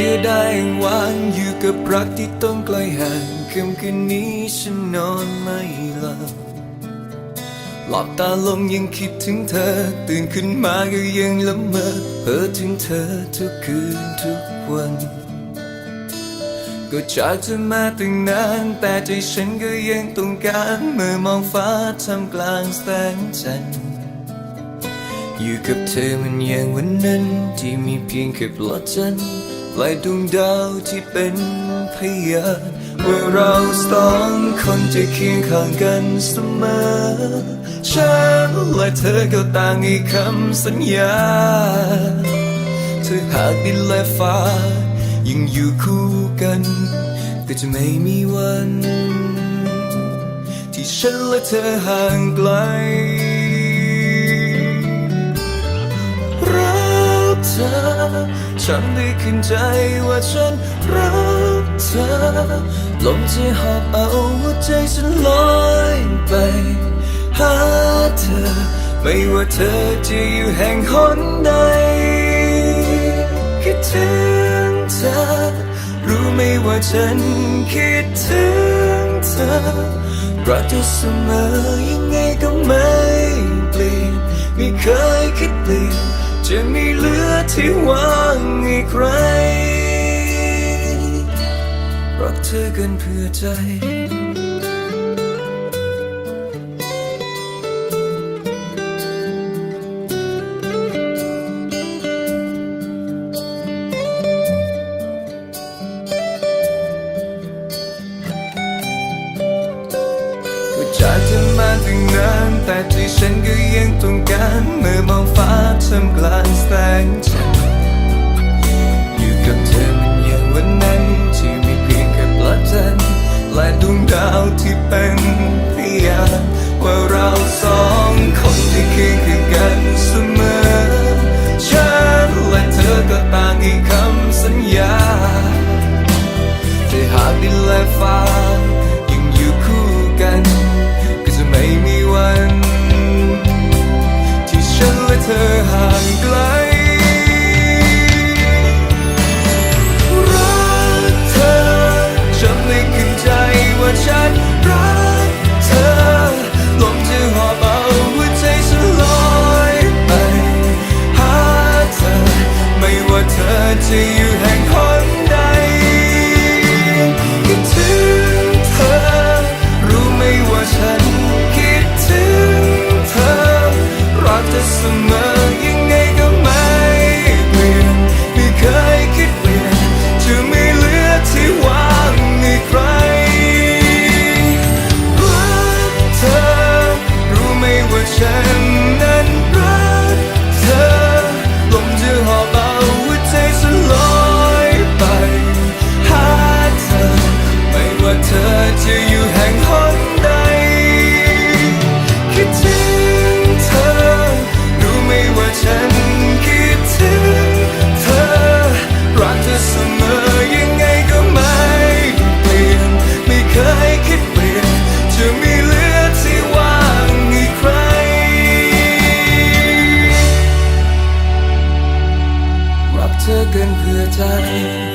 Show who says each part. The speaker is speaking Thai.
Speaker 1: เดียวได้ย่าวางอยู่กับรักที่ต้องไกลห่างค่ำคืนนี้ฉันนอนไม่หลับหลับตาลงยังคิดถึงเธอ ตื่นขึ้นมาก็ยังละเมอเพ้อถึงเธอทุกคืนทุกวัน ก็จากเธอมาตั้งนาน แต่ใจฉันก็ยังต้องการเมื่อมองฟ้าทำกลางแสงจันทร์อยู่กับเธอมันอย่างวันนั้น ที่มีเพียงแค่ปลอดจันทร์ ลายดวงดาวที่เป็นพยานว่าเราสองคนจะเคียงข้างกันเสมอ ฉันและเธอก็ต่างให้คำสัญญา เธอหากดินและฟ้า ยังอยู่คู่กัน ก็จะไม่มีวัน ที่ฉันและเธอห่างไกล ธอ ฉันได้ขึ้นใจว่าฉันรักเธอ ลมจหอบเอาหัวใจฉันลอยไป หาเธอ ไม่ว่าเธอจะอยู่แห่งหนใดคิดถึงเธอ รู้ไหมว่าฉันคิดถึงเธอรักเธอเสมอยังไงก็ไม่เปลี่ยนไม่เคยคิดเปลี่ยน จะมีเหลือที่ว่างให้ใครรักเธอเกันเพื่อใจ มาตั้งนานแต่ใจฉันก็ยังต้องการเมื่อมองฟ้าทำกลางแสงจันทร์อยู่กับเธอมันอย่างวันนั้นที่มีเพียงแค่ปลาจันทร์และดวงดาวที่เป็นพยานว่าเราสองคนที่เคียงข้างกันเสมอฉันและเธอก็ต่างให้คำสัญญาแต่หากดินและฟ้า รั